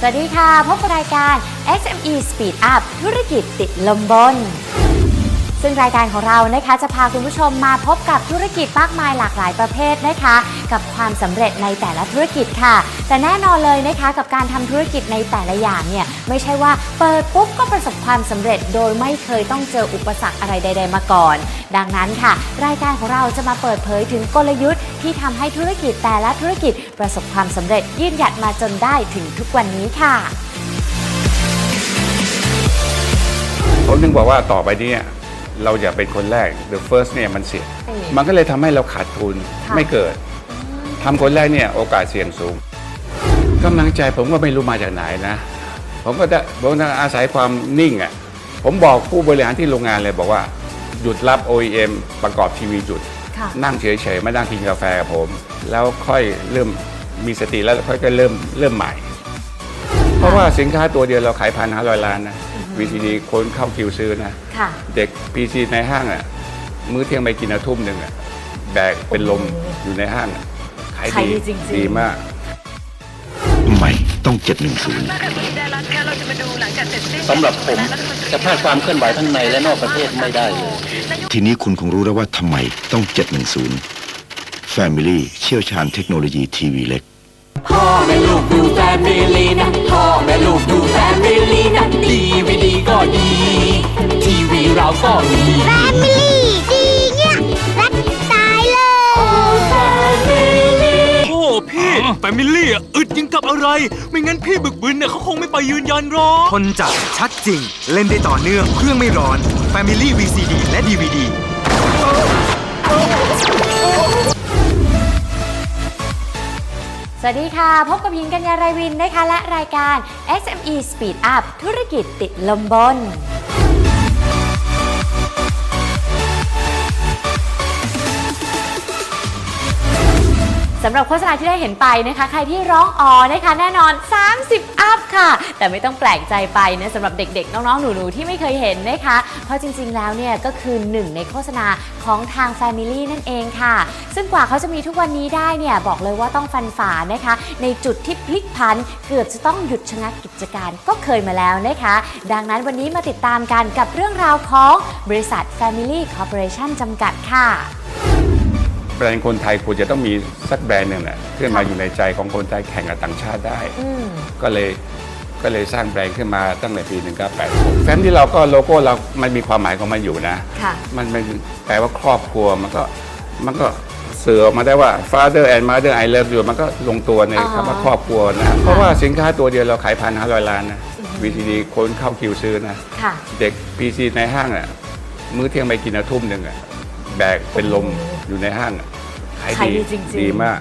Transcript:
สวัสดีค่ะ พบกับรายการ SME Speed Up ธุรกิจติดลมบน ซึ่งรายการของเรานะคะจะพาคุณผู้ชมมาพบกับธุรกิจมากมายหลากหลายประเภทนะคะ กับความสำเร็จในแต่ละธุรกิจค่ะ แต่แน่นอนเลยนะคะกับการทำธุรกิจในแต่ละอย่างเนี่ยไม่ใช่ว่าเปิดปุ๊บก็ประสบความสำเร็จ โดยไม่เคยต้องเจออุปสรรคอะไรใด ๆ มาก่อน ดังนั้นค่ะ รายการของเราจะมาเปิดเผยถึงกลยุทธ์ที่ทำให้ธุรกิจแต่ละธุรกิจประสบความสำเร็จยืนหยัดมาจนได้ถึงทุกวันนี้ค่ะผมถึงบอกว่าต่อไปเนี้ เราอย่าเป็นคนแรก the first เนี่ยมันเสี่ยงเออมันก็เลยทำให้เราขาดทุนค่ะไม่เกิดทำคนแรกเนี่ยโอกาสเสี่ยงสูงกำลังใจผมก็ไม่รู้มาจากไหนนะ ผมก็ได้ผมต้องอาศัยความนิ่งอะผมบอกผู้บริหารที่โรงงานเลยบอกว่า หยุดรับ OEM ประกอบทีวีหยุดค่ะนั่งเฉยๆมานั่งกินกาแฟกับผม แล้วค่อยเริ่มมีสติแล้วค่อยก็เริ่มเริ่มใหม่ เพราะว่าสินค้าตัวเดียวเราขายพันห้าร้อยล้านนะ VCD คนเข้าคิวซื้อนะ ค่ะ เด็ก PC ในห้างอะมื้อเที่ยงไปกินอาทุ่มหนึ่งอะแบกเป็นลมอยู่ในห้างอะขายขายดีดีจริงๆ ดีมาก ใหม่ต้อง 710 สำหรับผมจะพลาดความเคลื่อนไหวทั้งในและนอกประเทศไม่ได้เลย ทีนี้คุณคงรู้แล้วว่าทำไมต้อง 710 Family เชี่ยวชาญเทคโนโลยีทีวีเล็ก พ่อแม่ลูกดูแฟมิลีนะพ่อแม่ ลูกดูแฟมิลีนะดีไม่ดีก็ดี ทีวีเราก็มีแฟมิลี่ดีเนี่ยรักตายเลยโอ้พี่แฟมิลี่อะอึดยิงกับอะไร ไม่งั้นพี่บึกบึนเนี่ยเขาคงไม่ไปยืนยันหรอกทนจัดชัดจริง เล่นได้ต่อเนื่องเครื่องไม่ร้อน Family VCD และ DVD ส วัสดีค่ะ พบกับหญิงกัญญาไรวินนะคะและรายการ SME Speed Up ธุรกิจติดลมบน สำหรับโฆษณาที่ได้เห็นไปนะคะ ใครที่ร้องอ๋อนะคะแน่นอน 30 อัพค่ะ แต่ไม่ต้องแปลกใจไปนะสำหรับเด็กๆ น้องๆ หนูๆ ที่ไม่เคยเห็นนะคะ เพราะจริงๆ แล้วเนี่ยก็คือหนึ่งในโฆษณาของทาง Family นั่นเองค่ะ ซึ่งกว่าเขาจะมีทุกวันนี้ได้เนี่ยบอกเลยว่าต้องฟันฝ่านะคะ ในจุดที่พลิกผันเกือบจะต้องหยุดชะงักกิจการก็เคยมาแล้วนะคะ ดังนั้นวันนี้มาติดตามกันกับเรื่องราวของบริษัท Family Corporation จำกัดค่ะ แบรนด์คนไทยควรจะต้องมีสักแบรนด์หนึ่งแหละขึ้นมาอยู่ในใจของคนไทยแข่งกับต่างชาติได้ อืม ก็เลยก็เลยสร้างแบรนด์ขึ้นมาตั้งแต่ปี1986แฟ้มที่เราก็โลโก้เรามันมีความหมายของมันอยู่นะค่ะ มันเป็นแปลว่าครอบครัวมันก็มันก็สื่อออกมาได้ว่า father and mother I love you มันก็ลงตัวในอ๋อคำว่าครอบครัวนะ เพราะว่าสินค้าตัวเดียวเราขายพันห้าร้อยล้านนะ VCD คนเข้าคิวซื้อนะ ค่ะ เด็ก PC ในห้างอะ มื้อเที่ยงไปกินอาทุ่มหนึ่งอะ แบกเป็นลมอ อยู่ในห้างขายดีดีมาก